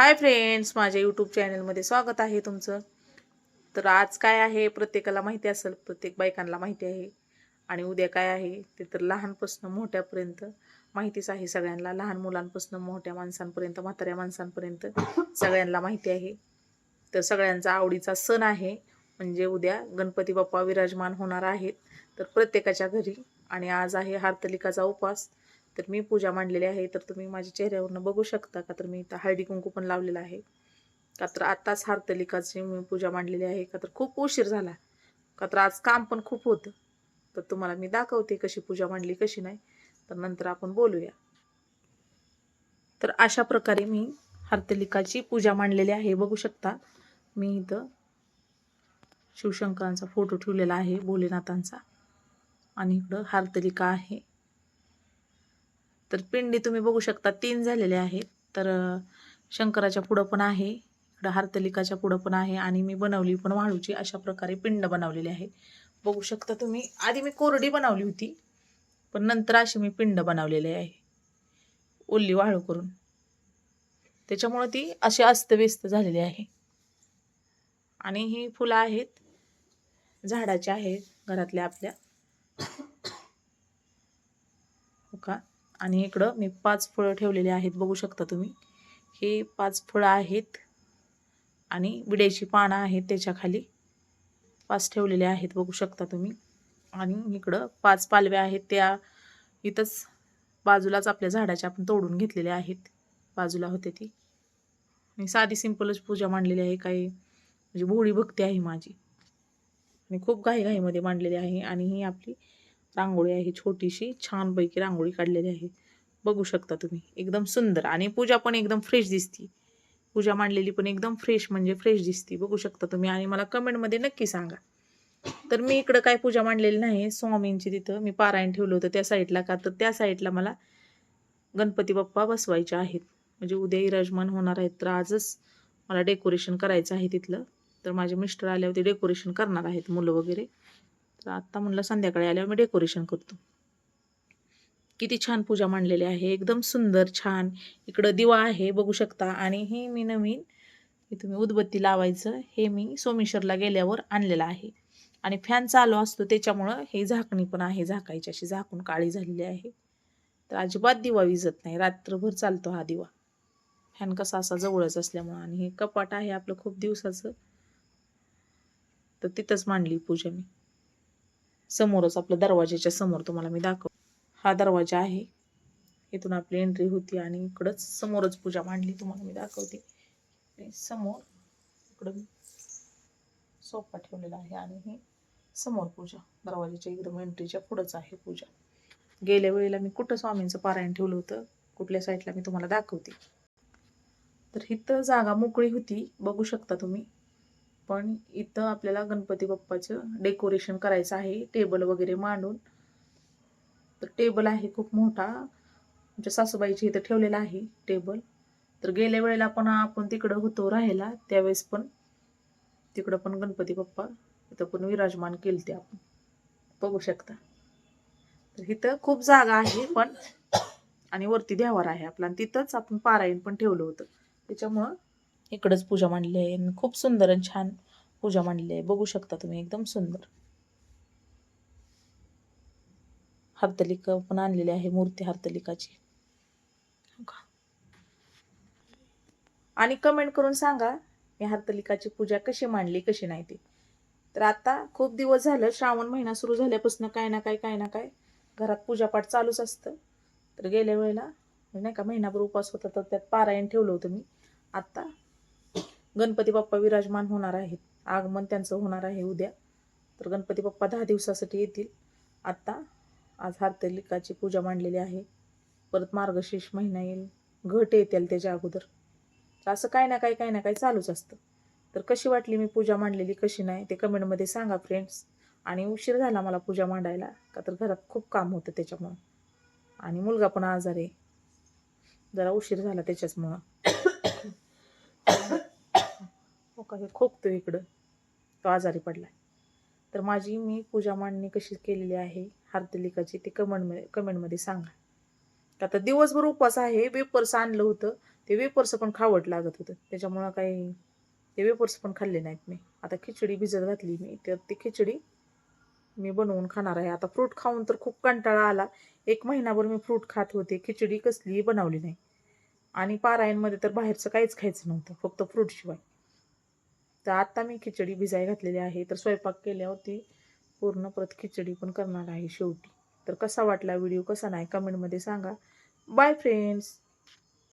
Hi friends माझ्या YouTube चॅनलमध्ये स्वागत आहे तुमचं. तर आज काय आहे? प्रत्येकाला माहिती असेल प्रत्येक बायकांना माहिती आहे. आणि उद्या काय आहे? ते तर लहानपासून मोठ्यापर्यंत माहितीच आहे सगळ्यांना. लहान मुलांपासून मोठ्या माणसांपर्यंत म्हाताऱ्या माणसांपर्यंत सगळ्यांना माहिती आहे. तर सगळ्यांचा आवडीचा सण आहे. म्हणजे उद्या गणपती बाप्पा विराजमान होणार आहेत. तर प्रत्येकाच्या घरी. आणि आज आहे हार्तलिकाचा उपवास. तर मी पूजा मांडलेली आहे तर तुम्ही माझ्या चेहऱ्यावरनं बघू शकता का? तर मी इथं हळदी कुंकू पण लावलेलं आहे. का तर आत्ताच हारतलिकाची मी पूजा मांडलेली आहे. का तर खूप उशीर झाला. का तर आज काम पण खूप होतं. तर तुम्हाला मी दाखवते कशी पूजा मांडली कशी नाही. तर नंतर आपण बोलूया. तर अशा प्रकारे मी हार्तलिकाची पूजा मांडलेली आहे. बघू शकता मी इथं शिवशंकरांचा फोटो ठेवलेला आहे भोलेनाथांचा. आणि इकडं हारतलिका आहे. तर पिंडी तुम्ही बघू शकता तीन झालेले आहेत. तर शंकराच्या पुढं पण आहे इकडं हार्तलिकाच्या पुढं पण आहे आणि मी बनवली पण वाळूची अशा प्रकारे पिंड बनवलेली आहे. बघू शकता तुम्ही आधी मी कोरडी बनवली होती पण नंतर अशी मी पिंड बनवलेली आहे ओल्ली वाळू करून. त्याच्यामुळं ती अशी अस्तव्यस्त झालेली आहे. आणि ही फुलं आहेत झाडाची आहेत घरातल्या आपल्या. हो का? आणि इकडं मी पाच फळं ठेवलेली आहेत बघू शकता तुम्ही. हे पाच फळं आहेत आणि विड्याची पानं आहेत त्याच्याखाली पाच ठेवलेले आहेत बघू शकता तुम्ही. आणि इकडं पाच पालव्या आहेत त्या इथंच बाजूलाच आपल्या झाडाच्या आपण तोडून घेतलेल्या आहेत. बाजूला होते ती. आणि साधी सिंपलच पूजा मांडलेली आहे काही म्हणजे भोळी भक्ती आहे माझी. आणि खूप घाईघाईमध्ये मांडलेली आहे आणि ही आपली रांगोळी आहे छोटीशी छानपैकी रांगोळी काढलेली आहे. बघू शकता तुम्ही एकदम सुंदर. आणि पूजा पण एकदम फ्रेश दिसती. पूजा मांडलेली पण एकदम फ्रेश म्हणजे फ्रेश दिसती. बघू शकता तुम्ही आणि मला कमेंटमध्ये नक्की सांगा. तर मी इकडं काय पूजा मांडलेली नाही स्वामींची तिथं. मी पारायण ठेवलं होतं त्या साईडला का? तर त्या साईडला मला गणपती बाप्पा बसवायचे आहेत. म्हणजे उद्या विराजमान होणार आहेत तर आजच मला डेकोरेशन करायचं आहे तिथलं. तर माझे मिस्टर आल्यावरती डेकोरेशन करणार आहेत मुलं वगैरे. तर आत्ता म्हणलं संध्याकाळी आल्यावर मी डेकोरेशन करतो. किती छान पूजा मांडलेली आहे एकदम सुंदर छान. इकडं दिवा आहे बघू शकता. आणि हे मी नवीन तुम्ही उदबत्ती लावायचं हे मी सोमेश्वरला गेल्यावर आणलेलं आहे. आणि फॅन चालू असतो त्याच्यामुळं हे झाकणी पण आहे झाकायची अशी झाकून काळी झालेली आहे. तर अजिबात दिवा विजत नाही रात्रभर चालतो हा दिवा. फॅन कसा असा जवळच असल्यामुळं. आणि हे कपाट आहे आपलं खूप दिवसाचं. तर तिथंच मांडली पूजा मी. समोरच आपलं दरवाज्याच्या समोर तुम्हाला मी दाखव हा दरवाजा आहे. इथून आपली एंट्री होती आणि इकडंच समोरच पूजा मांडली तुम्हाला मी दाखवते. समोर इकडं सोपा सोफा ठेवलेला आहे आणि हे समोर पूजा दरवाजाच्या एकदम एंट्रीच्या पुढंच आहे पूजा. गेल्या वेळेला मी कुठं स्वामींचं पारायण ठेवलं होतं कुठल्या साईडला मी तुम्हाला दाखवते. तर इथं जागा मोकळी होती बघू शकता तुम्ही. पण इथं आपल्याला गणपती बाप्पाचं डेकोरेशन करायचं आहे टेबल वगैरे मांडून. तर टेबल आहे खूप मोठा. आमच्या सासूबाईची इथं ठेवलेला आहे टेबल तर गेल्या वेळेला पण आपण तिकडं होतो राहायला त्यावेळेस पण तिकडं पण गणपती बाप्पा इथं पण विराजमान केले ते आपण. बघू शकता. तर इथं खूप जागा आहे पण आणि वरती देवार आहे आपला. आणि तिथंच आपण पारायण पण ठेवलं होतं. त्याच्यामुळं इकडंच पूजा मांडली आहे. आणि खूप सुंदर आणि छान पूजा मांडली आहे. बघू शकता तुम्ही एकदम सुंदर. हरतलिका पण आणलेली आहे मूर्ती हरतलिकाची. हो आणि कमेंट करून सांगा मी हरतलिकाची पूजा कशी मांडली कशी नाही ती? तर आता खूप दिवस झालं श्रावण महिना सुरू झाल्यापासून काय ना काय काय ना काय घरात पूजापाठ चालूच असतं. तर गेल्या वेळेला नाही का महिनाभर उपवास होता तर त्यात पारायण ठेवलं होतं मी. आत्ता गणपती बाप्पा विराजमान होणार आहेत. आगमन त्यांचं होणार आहे उद्या. तर गणपती बाप्पा दहा दिवसासाठी येतील. आत्ता आज हार्तलिकाची पूजा मांडलेली आहे. परत मार्गशीर्ष महिना येईल. घट येतील त्याच्या अगोदर. तर असं काय ना काय काय ना काय चालूच असतं. तर कशी वाटली मी पूजा मांडलेली कशी नाही ते कमेंटमध्ये सांगा फ्रेंड्स आणि उशीर झाला मला पूजा मांडायला. का तर घरात खूप काम होतं त्याच्यामुळं. आणि मुलगा पण आजार आहे. जरा उशीर झाला त्याच्याचमुळं. का हे खोकतो इकडं? तो आजारी पडलाय. तर माझी मी पूजा मांडणी कशी केलेली आहे हार्दलिकाची ते कमेंटमध्ये कमेंटमध्ये सांगा. आता दिवसभर उपवास आहे वेपर्स आणलं होतं ते वेपर्स पण खावट लागत होतं. त्याच्यामुळं काही ते वेपर्स पण खाल्ले नाहीत मी. आता खिचडी भिजत घातली मी तर ती खिचडी मी बनवून खाणार आहे. आता फ्रूट खाऊन तर खूप कंटाळा आला. एक महिनाभर मी फ्रूट खात होते खिचडी कसलीही बनवली नाही. आणि पारायणमध्ये तर बाहेरचं काहीच खायचं नव्हतं फक्त फ्रूटशिवाय तर आता मी खिचडी भिजाय घातलेली आहे. तर स्वयंपाक केल्यावरती पूर्ण परत खिचडी पण करणार आहे शेवटी. तर कसा वाटला व्हिडिओ? कसा नाही? कमेंटमध्ये सांगा. Bye friends